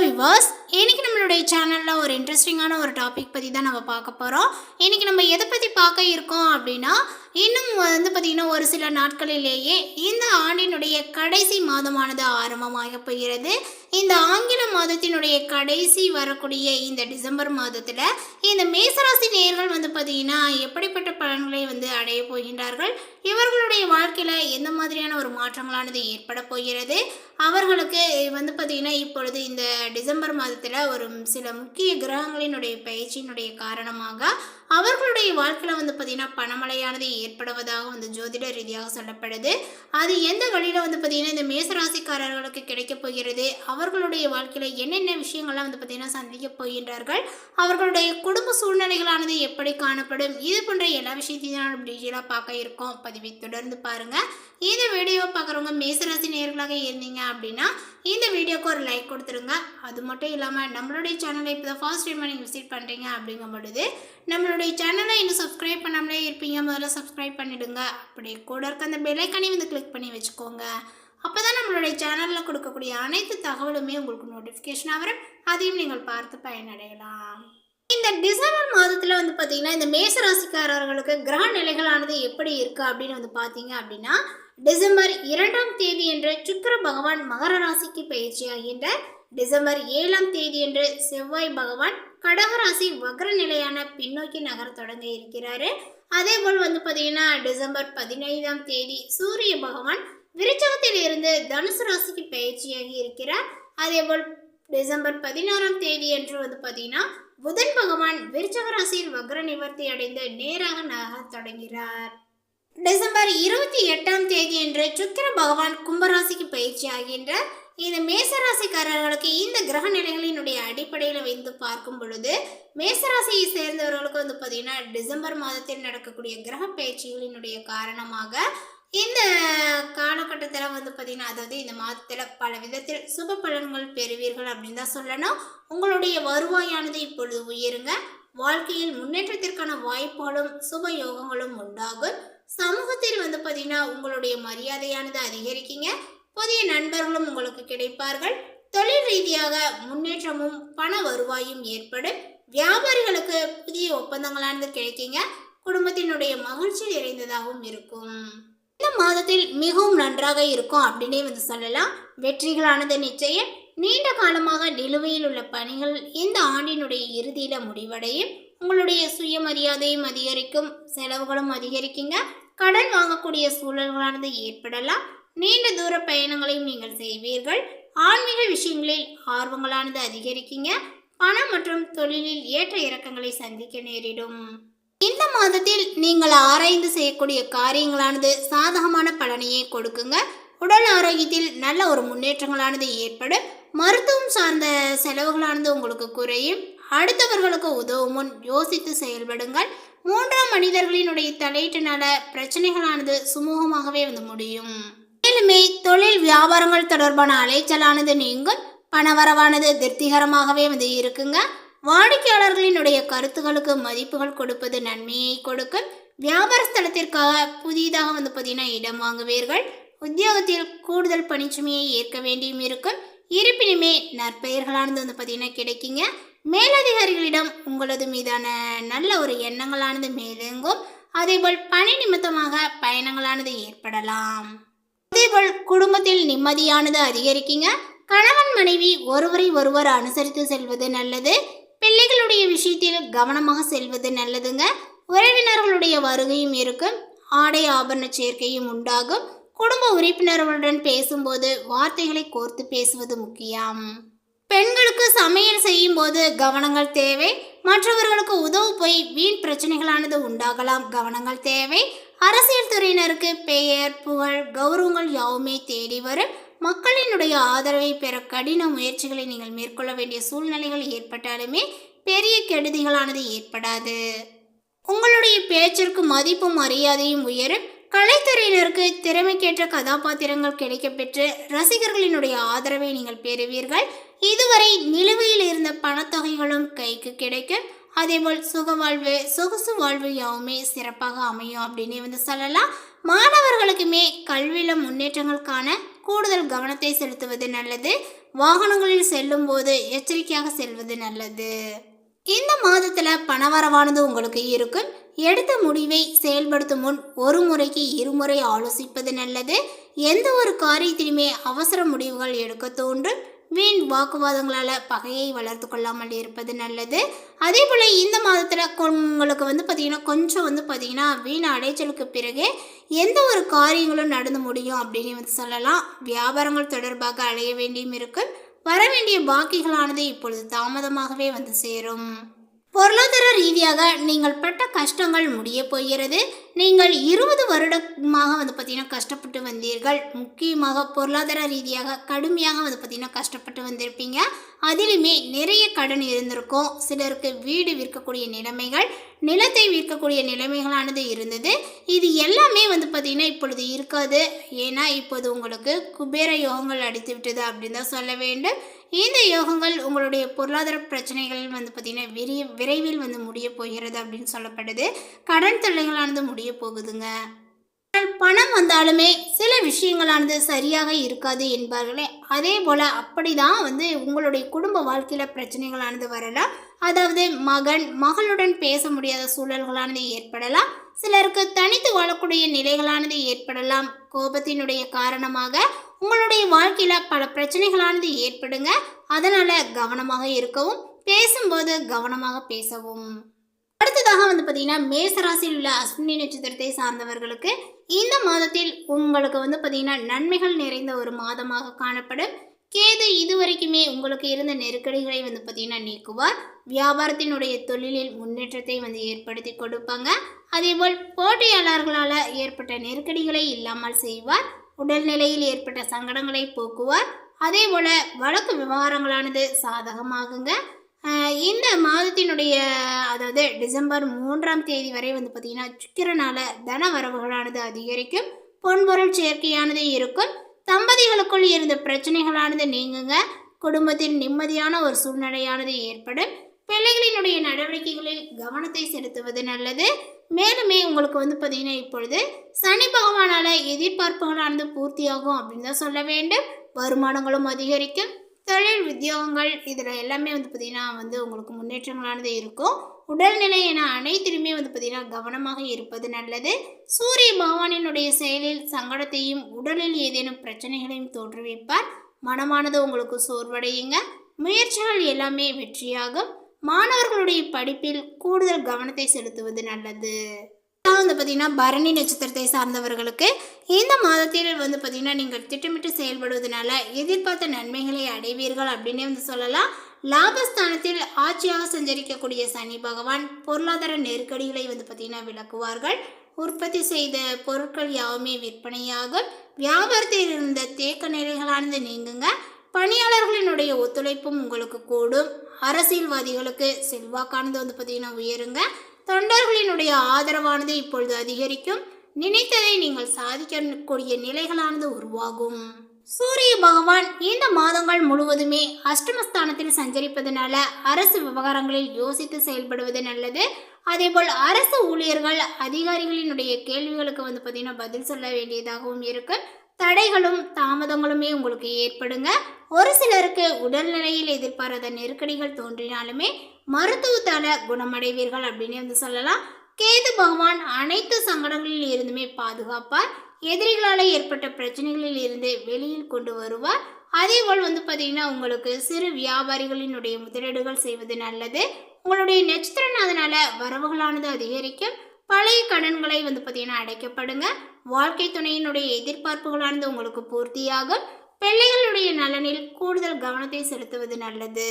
Reverse. இன்னைக்கு நம்மளுடைய சேனலில் ஒரு இன்ட்ரெஸ்டிங்கான ஒரு டாபிக் பற்றி தான் நம்ம பார்க்க போகிறோம் இன்னைக்கு நம்ம எதை பற்றி பார்க்க இருக்கோம் அப்படின்னா இன்னும் வந்து பார்த்திங்கன்னா ஒரு சில நாட்களிலேயே இந்த ஆண்டினுடைய கடைசி மாதமானது ஆரம்பமாக போகிறது. இந்த ஆங்கில மாதத்தினுடைய கடைசி வரக்கூடிய இந்த டிசம்பர் மாதத்தில் இந்த மேசராசி நேர்கள் வந்து பார்த்திங்கன்னா எப்படிப்பட்ட பலன்களை வந்து அடைய போகின்றார்கள்? இவர்களுடைய வாழ்க்கையில் எந்த மாதிரியான ஒரு மாற்றங்களானது ஏற்பட போகிறது? அவர்களுக்கு வந்து பார்த்திங்கன்னா இப்பொழுது இந்த டிசம்பர் மாதத்தில் ஒரு சில முக்கிய கிரகங்களினுடைய பயிற்சியினுடைய காரணமாக அவர்களுடைய வாழ்க்கையில் வந்து பார்த்திங்கன்னா பணமழையானது ஏற்படுவதாக வந்து ஜோதிட ரீதியாக சொல்லப்படுது. அது எந்த வழியில் வந்து பார்த்திங்கன்னா இந்த மேசராசிக்காரர்களுக்கு கிடைக்கப் போகிறது? அவர்களுடைய வாழ்க்கையில் என்னென்ன விஷயங்கள்லாம் வந்து பார்த்திங்கன்னா சந்திக்க போகின்றார்கள்? அவர்களுடைய குடும்ப சூழ்நிலைகளானது எப்படி காணப்படும்? இது போன்ற எல்லா விஷயத்தையும் நான் நம்ம டீட்டெயிலாக பார்க்க இருக்கோம். பதிவை தொடர்ந்து பாருங்கள் இந்த வீடியோ பார்க்குறவங்க மேசராசி நேர்களாக இருந்தீங்க அப்படின்னா இந்த வீடியோக்கு ஒரு லைக் கொடுத்துருங்க. அது மட்டும் இல்லாமல் நம்மளுடைய சேனலை இப்போ தான் ஃபர்ஸ்ட் டைம் நீங்கள் விசிட் பண்ணுறீங்க அப்படிங்கும் பொழுது நம்மளுடைய சேனலை இன்னும் சப்ஸ்கிரைப் பண்ணாமலே இருப்பீங்க. முதல்ல சப்ஸ்கிரைப் பண்ணிவிடுங்க அப்படி கூட இருக்க அந்த பெல்லைக்கனி வந்து கிளிக் பண்ணி வச்சுக்கோங்க. அப்போ தான் நம்மளுடைய சேனலில் கொடுக்கக்கூடிய அனைத்து தகவலுமே உங்களுக்கு நோட்டிஃபிகேஷனாக வரும். அதையும் நீங்கள் பார்த்து பயனடையலாம். இந்த டிசம்பர் மாதத்தில் வந்து பார்த்திங்கன்னா இந்த மேச ராசிக்காரர்களுக்கு கிரக நிலைகளானது எப்படி இருக்குது அப்படின்னு வந்து பார்த்தீங்க அப்படின்னா டிசம்பர் இரண்டாம் தேதி என்று சுக்கிர பகவான் மகர ராசிக்கு பயிற்சியாகின்ற டிசம்பர் ஏழாம் தேதி என்று செவ்வாய் பகவான் கடகராசி வக்ர நிலையான பின்னோக்கி நகர தொடங்க இருக்கிறாரு. அதே போல் வந்து பார்த்தீங்கன்னா டிசம்பர் பதினைந்தாம் தேதி சூரிய பகவான் விருச்சகத்தில் இருந்து தனுசு ராசிக்கு பயிற்சியாகி இருக்கிறார். அதே போல் டிசம்பர் பதினாறாம் தேதி என்று வந்து பார்த்தீங்கன்னா புதன் பகவான் விருச்சக ராசியில் வக்ர நிவர்த்தி அடைந்து நேராக நகர தொடங்கிறார் டிசம்பர் இருபத்தி எட்டாம் தேதி என்று சுக்கிர பகவான் கும்பராசிக்கு பயிற்சி ஆகின்ற இந்த மேசராசிக்காரர்களுக்கு இந்த கிரக நிலைகளினுடைய அடிப்படையில் வந்து பார்க்கும் பொழுது மேசராசியை சேர்ந்தவர்களுக்கு வந்து பார்த்தீங்கன்னா டிசம்பர் மாதத்தில் நடக்கக்கூடிய கிரக பயிற்சிகளினுடைய காரணமாக இந்த காலகட்டத்தில் வந்து பார்த்தீங்கன்னா அதாவது இந்த மாதத்தில் பல விதத்தில் சுப பலன்கள் பெறுவீர்கள் அப்படின்னு தான் சொல்லணும். உங்களுடைய வருவாயானது இப்பொழுது உயருங்க. வாழ்க்கையில் முன்னேற்றத்திற்கான வாய்ப்புகளும் சுப யோகங்களும் உண்டாகும். சமூகத்தில் வந்து பார்த்தீங்கன்னா உங்களுடைய மரியாதையானது அதிகரிக்குங்க. புதிய நண்பர்களும் உங்களுக்கு கிடைப்பார்கள். தொழில் ரீதியாக முன்னேற்றமும் பண வருவாயும் ஏற்படும். வியாபாரிகளுக்கு புதிய ஒப்பந்தங்களானது கிடைக்குங்க. குடும்பத்தினுடைய மகிழ்ச்சி நிறைந்ததாகவும் இருக்கும். இந்த மாதத்தில் மிகவும் நன்றாக இருக்கும் அப்படின்னே வந்து சொல்லலாம். வெற்றிகளானது நிச்சயம். நீண்ட காலமாக நிலுவையில் உள்ள பணிகள் இந்த ஆண்டினுடைய இறுதியில் முடிவடையும். உங்களுடைய சுயமரியாதையும் அதிகரிக்கும் செலவுகளும் அதிகரிக்குங்க. கடன் வாங்கக்கூடிய சூழல்களானது ஏற்படலாம். நீண்ட தூர பயணங்களையும் நீங்கள் செய்வீர்கள். ஆன்மீக விஷயங்களில் ஆர்வங்களானது அதிகரிக்குங்க. பணம் மற்றும் தொழிலில் ஏற்ற இறக்கங்களை சந்திக்க நேரிடும். இந்த மாதத்தில் நீங்கள் ஆராய்ந்து செய்யக்கூடிய காரியங்களானது சாதகமான பலனையே கொடுக்குங்க. உடல் ஆரோக்கியத்தில் நல்ல ஒரு முன்னேற்றங்களானது ஏற்படும். மருத்துவம் சார்ந்த செலவுகளானது உங்களுக்கு குறையும். அடுத்தவர்களுக்கு உதவும் முன் யோசித்து செயல்படுங்கள். மூன்றாம் மனிதர்களினுடைய தலையீட்டினால பிரச்சனைகளானது சுமூகமாகவே வந்து முடியும். மேலுமே தொழில் வியாபாரங்கள் தொடர்பான அலைச்சலானது நீங்கும். பணவரவானது திருப்திகரமாகவே வந்து இருக்குங்க. வாடிக்கையாளர்களினுடைய கருத்துகளுக்கு மதிப்புகள் கொடுப்பது நன்மையை கொடுக்கும். வியாபார ஸ்தலத்திற்காக புதிதாக வந்து பார்த்தீங்கன்னா இடம் வாங்குவீர்கள். உத்தியோகத்தில் கூடுதல் பணிச்சுமையை ஏற்க வேண்டியும் இருக்கும். இருப்பினுமே நற்பெயர்களானது வந்து பார்த்தீங்கன்னா கிடைக்குங்க. மேலதிகாரிகளிடம் உங்களது மீதான நல்ல ஒரு எண்ணங்களானது மேலெங்கும். அதேபோல் பணி நிமித்தமாக பயணங்களானது ஏற்படலாம். அதேபோல் குடும்பத்தில் நிம்மதியானது அதிகரிக்குங்க. கணவன் மனைவி ஒருவரை ஒருவர் அனுசரித்து செல்வது நல்லது. பிள்ளைகளுடைய விஷயத்தில் கவனமாக செல்வது நல்லதுங்க. உறவினர்களுடைய வருகையும் இருக்கும். ஆடை ஆபரண சேர்க்கையும் உண்டாகும். குடும்ப உறுப்பினர்களுடன் பேசும்போது வார்த்தைகளை கோர்த்து பேசுவது முக்கியம். பெண்களுக்கு சமையல் செய்யும் போது கவனங்கள் தேவை. மற்றவர்களுக்கு உதவு போய் வீண் பிரச்சனைகளானது உண்டாகலாம். கவனங்கள் தேவை. அரசியல் துறையினருக்கு பெயர் புகழ் கௌரவங்கள் யாவுமே தேடி வரும் மக்களினுடைய ஆதரவை பெற கடின முயற்சிகளை நீங்கள் மேற்கொள்ள வேண்டிய சூழ்நிலைகள் ஏற்பட்டாலுமே பெரிய கெடுதிகளானது ஏற்படாது. உங்களுடைய பேச்சிற்கு மதிப்பும் மரியாதையும் உயரும் கலைத்துறையினருக்கு திறமைக்கேற்ற கதாபாத்திரங்கள் கிடைக்கப்பெற்று ரசிகர்களினுடைய ஆதரவை நீங்கள் பெறுவீர்கள். இதுவரை நிலுவையில் இருந்த பணத்தொகைகளும் கைக்கு கிடைக்கும் அதேபோல் சுக வாழ்வு சொகுசு வாழ்வு யாவுமே சிறப்பாக அமையும் அப்படின்னு வந்து சொல்லலாம். மாணவர்களுக்குமே கல்வியில் முன்னேற்றங்கள் காண கூடுதல் கவனத்தை செலுத்துவது நல்லது. வாகனங்களில் செல்லும் போது எச்சரிக்கையாக செல்வது நல்லது. இந்த மாதத்தில் பணவரவானது உங்களுக்கு இருக்கும். எடுத்த முடிவை செயல்படுத்தும் முன் ஒரு முறைக்கு இருமுறை ஆலோசிப்பது நல்லது. எந்த ஒரு காரியத்திலுமே அவசர முடிவுகள் எடுக்க தோன்றும். வீண் வாக்குவாதங்களால் பகையை வளர்த்து கொள்ளாமல் இருப்பது நல்லது. அதே போல் இந்த மாதத்தில் உங்களுக்கு வந்து பார்த்திங்கன்னா கொஞ்சம் வந்து பார்த்திங்கன்னா வீண் அடைச்சலுக்கு பிறகு எந்த ஒரு காரியங்களும் நடந்து முடியும் அப்படின்னு வந்து சொல்லலாம். வியாபாரங்கள் தொடர்பாக அலைய வேண்டியும் இருக்குது வர வேண்டிய பாக்கிகளானது இப்பொழுது தாமதமாகவே வந்து சேரும். பொருளாதார ரீதியாக நீங்கள் பட்ட கஷ்டங்கள் முடிய போகிறது. நீங்கள் இருபது வருடமாக வந்து பார்த்தீங்கன்னா கஷ்டப்பட்டு வந்தீர்கள். முக்கியமாக பொருளாதார ரீதியாக கடுமையாக வந்து பார்த்தீங்கன்னா கஷ்டப்பட்டு வந்திருப்பீங்க. அதிலுமே நிறைய கடன் இருந்திருக்கும். சிலருக்கு வீடு விற்கக்கூடிய நிலைமைகள் நிலத்தை விற்கக்கூடிய நிலைமைகளானது இருந்தது. இது எல்லாமே வந்து பார்த்திங்கன்னா இப்பொழுது இருக்காது. ஏன்னா இப்போது உங்களுக்கு குபேர யோகங்கள் அடித்து விட்டது அப்படின்னு தான் சொல்ல வேண்டும். இந்த யோகங்கள் உங்களுடைய பொருளாதார பிரச்சனைகள் வந்து பார்த்திங்கன்னா விரிய விரைவில் வந்து முடிய போகிறது அப்படின்னு சொல்லப்படுது. கடன் தொல்லைகளானது முடிய போகுதுங்க. பணம் வந்தாலுமே சில விஷயங்களானது சரியாக இருக்காது என்பார்களே. அதே போல் அப்படி தான் வந்து உங்களுடைய குடும்ப வாழ்க்கையில் பிரச்சனைகளானது வரலாம். அதாவது மகன் மகளுடன் பேச முடியாத சூழல்களானது ஏற்படலாம். சிலருக்கு தனித்து வாழக்கூடிய நிலைகளானது ஏற்படலாம். கோபத்தினுடைய காரணமாக உங்களுடைய வாழ்க்கையில் பல பிரச்சனைகளானது ஏற்படுங்க. அதனால் கவனமாக இருக்கவும் பேசும்போது கவனமாக பேசவும். அடுத்ததாக வந்து பார்த்தீங்கன்னா மேசராசியில் உள்ள அஸ்வினி நட்சத்திரத்தை சார்ந்தவர்களுக்கு இந்த மாதத்தில் உங்களுக்கு வந்து பார்த்தீங்கன்னா நன்மைகள் நிறைந்த ஒரு மாதமாக காணப்படும். கேது இதுவரைக்குமே உங்களுக்கு இருந்த நெருக்கடிகளை வந்து பார்த்தீங்கன்னா நீக்குவார். வியாபாரத்தினுடைய தொழிலில் முன்னேற்றத்தை வந்து ஏற்படுத்தி கொடுப்பாங்க. அதேபோல் போட்டியாளர்களால் ஏற்பட்ட நெருக்கடிகளை இல்லாமல் செய்வார். உடல்நிலையில் ஏற்பட்ட சங்கடங்களை போக்குவார். அதே போல் வழக்கு விவகாரங்களானது சாதகமாகுங்க. இந்த மாதத்தினுடைய அதாவது டிசம்பர் மூன்றாம் தேதி வரை வந்து பார்த்திங்கன்னா சுக்கிரனால தன வரவுகளானது அதிகரிக்கும். பொன்பொருள் சேர்க்கையானது இருக்கும். தம்பதிகளுக்குள் இருந்த பிரச்சனைகளானது நீங்குங்க. குடும்பத்தின் நிம்மதியான ஒரு சூழ்நிலையானது ஏற்படும். பிள்ளைகளினுடைய நடவடிக்கைகளில் கவனத்தை செலுத்துவது நல்லது. மேலுமே உங்களுக்கு வந்து பார்த்தீங்கன்னா இப்பொழுது சனி பகவானால் எதிர்பார்ப்புகளானது பூர்த்தியாகும் அப்படின்னு தான் சொல்ல வேண்டும். வருமானங்களும் அதிகரிக்கும். தொழில் உத்தியோகங்கள் இதில் எல்லாமே வந்து பார்த்திங்கன்னா வந்து உங்களுக்கு முன்னேற்றங்களானது இருக்கும். உடல்நிலை என அனைத்திலுமே வந்து பார்த்திங்கன்னா கவனமாக இருப்பது நல்லது. சூரிய பகவானினுடைய செயலில் சங்கடத்தையும் உடலில் ஏதேனும் பிரச்சனைகளையும் தோற்றுவிப்பார். மனமானது உங்களுக்கு சோர்வடையுங்க. முயற்சிகள் எல்லாமே வெற்றியாகும். மாணவர்களுடைய படிப்பில் கூடுதல் கவனத்தை செலுத்துவது நல்லது. வந்து பார்த்திங்கன்னா பரணி நட்சத்திரத்தை சார்ந்தவர்களுக்கு இந்த மாதத்தில் வந்து பார்த்திங்கன்னா நீங்கள் திட்டமிட்டு செயல்படுவதனால எதிர்பார்த்த நன்மைகளை அடைவீர்கள் அப்படின்னே வந்து சொல்லலாம். லாபஸ்தானத்தில் ஆட்சியாக சஞ்சரிக்கக்கூடிய சனி பகவான் பொருளாதார நெருக்கடிகளை வந்து பார்த்திங்கன்னா விளக்குவார்கள். உற்பத்தி செய்த பொருட்கள் யாவுமே விற்பனையாகும். வியாபாரத்தில் இருந்த தேக்க நிலைகளானது நீங்குங்க. பணியாளர்களினுடைய ஒத்துழைப்பும் உங்களுக்கு கூடும். அரசியல்வாதிகளுக்கு செல்வாக்கானது வந்து பார்த்திங்கன்னா உயருங்க. தொண்டர்களினுடைய ஆதரவானது இப்பொழுது அதிகரிக்கும். நினைத்ததை நீங்கள் சாதிக்கக்கூடிய நிலைகளானது உருவாகும். சூரிய பகவான் இந்த மாதங்கள் முழுவதுமே அஷ்டமஸ்தானத்தில் சஞ்சரிப்பதனால அரசு விவகாரங்களில் யோசித்து செயல்படுவது நல்லது. அதேபோல் அரசு ஊழியர்கள் அதிகாரிகளினுடைய கேள்விகளுக்கு வந்து பார்த்தீங்கன்னா பதில் சொல்ல வேண்டியதாகவும் இருக்குது தடைகளும் தாமதங்களுமே உங்களுக்கு ஏற்படுங்க. ஒரு சிலருக்கு உடல்நிலையில் எதிர்பாராத நெருக்கடிகள் தோன்றினாலுமே மருத்துவத்தால குணமடைவீர்கள் அப்படின்னு வந்து சொல்லலாம். கேது பகவான் அனைத்து சங்கடங்களில் இருந்துமே பாதுகாப்பார். எதிரிகளால் ஏற்பட்ட பிரச்சனைகளில் இருந்து வெளியில் கொண்டு வருவார். அதேபோல் வந்து பார்த்தீங்கன்னா உங்களுக்கு சிறு வியாபாரிகளினுடைய முதலீடுகள் செய்வது நல்லது. உங்களுடைய நட்சத்திரநாதனால வரவுகளானது அதிகரிக்கும். பழைய கடன்களை வந்து பார்த்தீங்கன்னா அடைக்கப்படுங்க. வாழ்க்கை துணையினுடைய எதிர்பார்ப்புகளானது உங்களுக்கு பூர்த்தியாகும். பிள்ளைகளுடைய நலனில் கூடுதல் கவனத்தை செலுத்துவது நல்லது.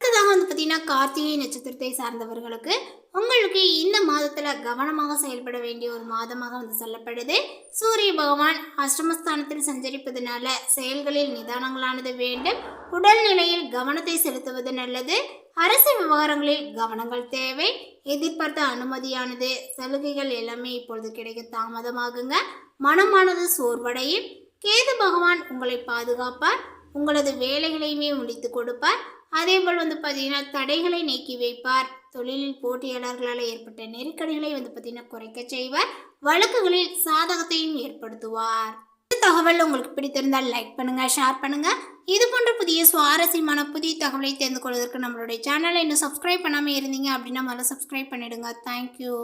அடுத்ததாக வந்து பார்த்தீங்கன்னா கார்த்திகை நட்சத்திரத்தை சார்ந்தவர்களுக்கு உங்களுக்கு இந்த மாதத்தில் கவனமாக செயல்பட வேண்டிய ஒரு மாதமாக வந்து சொல்லப்படுது. சூரிய பகவான் அஷ்டமஸ்தானத்தில் சஞ்சரிப்பதனால செயல்களில் நிதானங்களானது வேண்டும். உடல்நிலையில் கவனத்தை செலுத்துவது நல்லது. அரசு விவகாரங்களில் கவனங்கள் தேவை. எதிர்பார்த்த அனுமதியானது சலுகைகள் எல்லாமே இப்பொழுது கிடைக்க தாமதமாகுங்க. மனமானது சோர்வடையும். கேது பகவான் உங்களை பாதுகாப்பார். உங்களது வேலைகளையுமே முடித்து கொடுப்பார். அதேபோல் வந்து பார்த்தீங்கன்னா தடைகளை நீக்கி வைப்பார். தொழிலில் போட்டியாளர்களால் ஏற்பட்ட நெருக்கடிகளை வந்து பார்த்திங்கன்னா குறைக்க செய்வார். வழக்குகளில் சாதகத்தையும் ஏற்படுத்துவார். தகவல் உங்களுக்கு பிடித்திருந்தால் லைக் பண்ணுங்கள் ஷேர் பண்ணுங்கள் இது போன்ற புதிய சுவாரஸ்யமான புதிய தகவலை தெரிந்து கொள்வதற்கு நம்மளுடைய சேனலை இன்னும் சப்ஸ்கிரைப் பண்ணாமல் இருந்தீங்க அப்படின்னா முதல்ல சப்ஸ்கிரைப் பண்ணிடுங்க. தேங்க்யூ